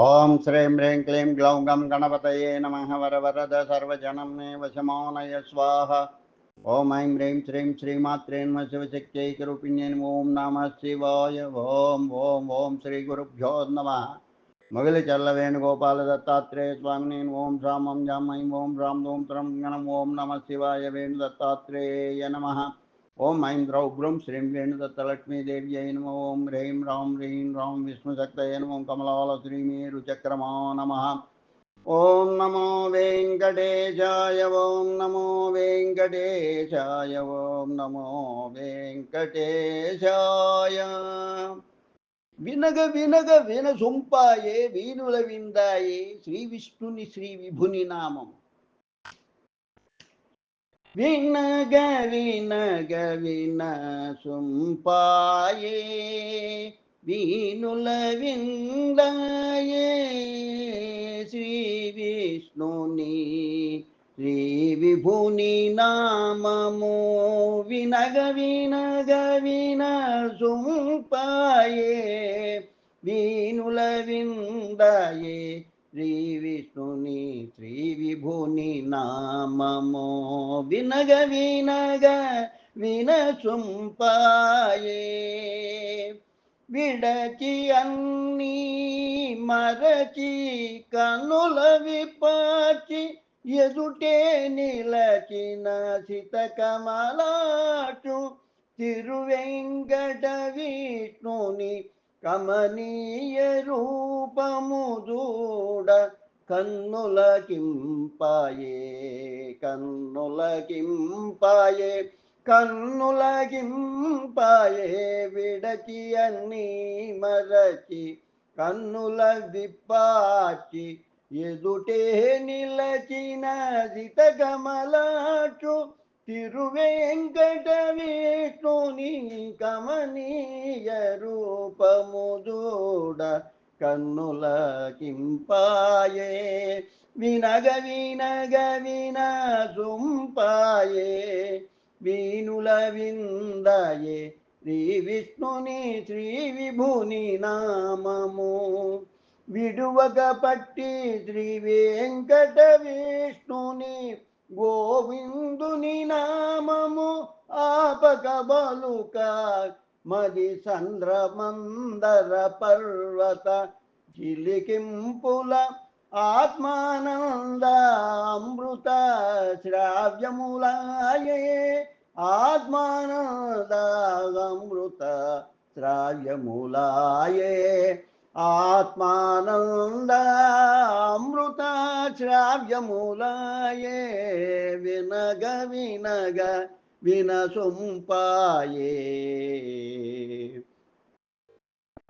ఓం శ్రీం హ్రీం క్లీం గ్లౌం గం గణపతయే నమ వర వరద సర్వజనం మే వశమానయ స్వాహ ఓం ఐం హ్రీం శ్రీం శ్రీమాత్రే నమ శివశక్త్యైకరూపిణ్యై నమో ఓం నమ శివాయ ఓం ఓం ఓం శ్రీ గురుభ్యో నమ మొగలి చల్ల వేణుగోపాల దత్తాత్రేయ స్వామిని ఓం రామం జాం ఐం ఓం రాం ఓం త్రం గణం ఓం ఐం ద్రౌ గ్రూం శ్రీం వేణుదత్తలక్ష్మీదేవ్యై నమ. ఓం హ్రీం రాం హ్రీం రాం విష్ణుశక్తయ నమో. కమలాల శ్రీమేరుచక్రమా నమ ఓం నమో వెంకటేశాయ. ఓం నమో వెంకటేశాయ. ఓం నమో వెంకటేశాయ. వినగ వినగ విన సొంపాయే వీణుల విందాయే శ్రీ విష్ణుని శ్రీ విభుని నామం. వినగ వినగ విన సుంపాయే వీనుల విందాయే శ్రీ విష్ణుని శ్రీ విభుని నామము వినగ వినగ శ్రీ విష్ణుని శ్రీ విభుని నామము వినగ వినగ వినసుంపాయే. విడచి అన్ని మరచి కనుల విపాచి ఎదుటే నిలచిన సిత కమలాచు తిరువెంకట విష్ణుని కమనీయ రూపము చూడ కన్నుల కింపాయే కన్నుల కింపాయే కన్నుల కింపాయే విడచి అన్ని మరచి కన్నుల విప్పాచి ఎదుటే నిలచినది సిత తిరువేంకట విష్ణుని కమనీయ రూపముదూడ కన్నుల కింపాయే వినగ వినగ విన సుంపాయే వీనుల విందాయే శ్రీ విష్ణుని శ్రీ విభుని నామము. విడువక పట్టి శ్రీ వెంకట విష్ణుని గోవిందుని నామము ఆపక బలుక మది చంద్రమందర పర్వత చిలికింపుల ఆత్మానంద అమృత శ్రావ్యములాయే ఆత్మానంద అమృత శ్రావ్యములాయే ఆత్మానంద అమృత శ్రావ్యములాయే వినగ వినగ వినసొంపాయే.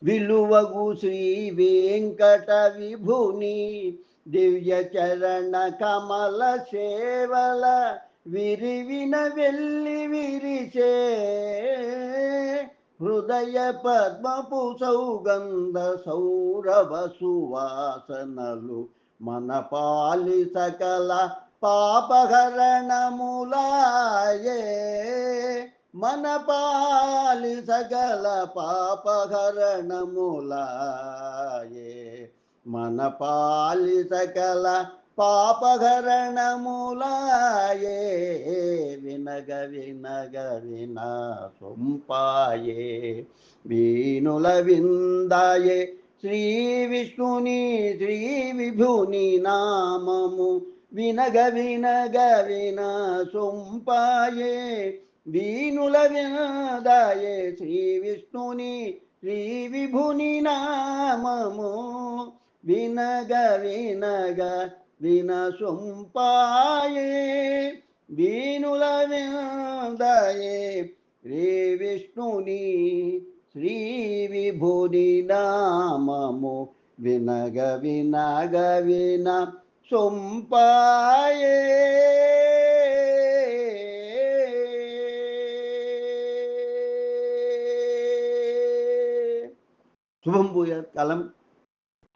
విలువగు శ్రీ వెంకట విభుని దివ్య చరణ కమల సేవల విరివిన వెళ్ళి విరిచే హృదయ పద్మపు సౌగంధ సౌరభ సువాసనలు మన పాలి సకల పాపహరణములాయే మన పాలి సగల పాపహరణములాయే. మన పాలి సగల పాపహరణములాయే వినగ వినగ విన సొంపాయే. వీనుల విందాయే శ్రీ విష్ణుని శ్రీ విభుని నామము వినగ వినగ విన సొంపాయే. వీనుల వినదాయే శ్రీ విష్ణుని శ్రీ విభుని నామము. వినగ వినగ విన సొంపాయే. వీనుల వినదాయే శ్రీ విష్ణుని శ్రీ విభుని నామము. వినగ వినగ విన సొంపాయే శుభం భూయాత్ కలం.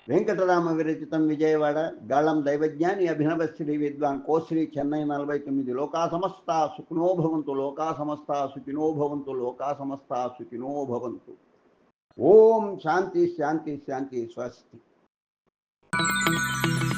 వెంకటరామ విరచితం విజయవాడ. గళం దైవజ్ఞాని అభినవ శ్రీ విద్వాన్ కోశ్రీ చెన్నై నలభై తొమ్మిది. లోకా సమస్త సుఖినో భవంతు. లోకా సమస్త సుఖినో భవంతు. లోకా సమస్త సుఖినో భవంతు. ఓం శాంతి శాంతి శాంతి స్వస్తి. ॐ